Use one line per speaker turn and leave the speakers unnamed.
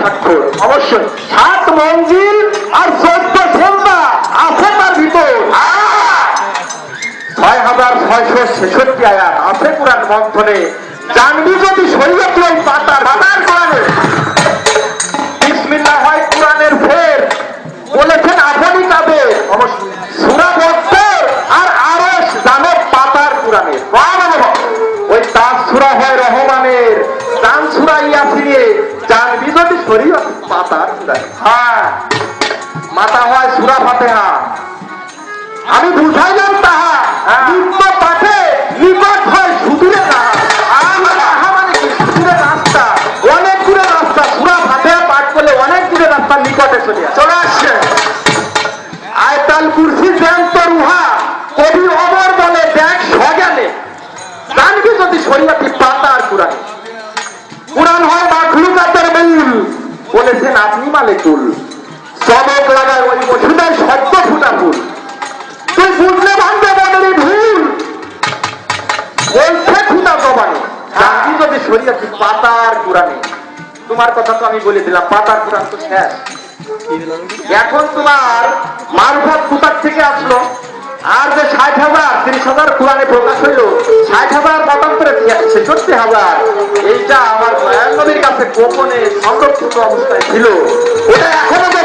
স্বাক্ষর
অবশ্যই।
সাত মঞ্জিল আর চোদ্দ সেলদা আছে তার ভিতর। ছয় হাজার ছয়শো ছেষট্টি আয়াত আছে কোরআন মন্থনে। জানবি যদি শরীয়ত ওই পাতার পাতার কোরআনে। বিসমিল্লাহ হয় কোরআনের ফের। বলেছেন আপনি কাবে
অবশ্যই।
সুরা বক্তর আর আরস জানো পাতার কোরআনে ওই তার জানবি যদি শরীয়ত পাতার হ্যাঁ মাতা হয় সুরা ফাতেহা। আমি বুঝাইলাম তাহা নিম্ন পাঠে নিকট হয় সুদূরে মানে কি? রাস্তা। অনেক দূরে রাস্তা। সুরা ফাতেহা পাঠ করলে অনেক দূরে রাস্তা নিকটে চলে
চলে আসছে।
আয়তাল কুরসি জ্যান্ত রুহা। কবি অমর বলে দেখ সজ্ঞানে। জানবি যদি শরীয়তি পাতা আর কোরআন কোরআন হয় মাখলুকাতের মূল। বলেছেন আপনি মালিকুল চমক লাগায় ওই ওষুধের সদ্য ফুটা ফুল। তুই বুঝলে ভাঙবে মনের ভুল। বলছে খুদা জবানে জানবি যদি শরীয়তি পাতার কোরআনে। তোমার কথা তো আমি বলে দিলাম, পাতার কোরআন তো শেষ এখন তোমার মারফত কোথার থেকে আসলো। আর যে ষাট হাজার, তিরিশ হাজার কোরআনে প্রকাশ হইল, ষাট হাজার মতান্তরে ছেষট্টি হাজার। এইটা আমার নবীর কাছে গোপনে সংরক্ষিত অবস্থায় ছিল। এটা এখনও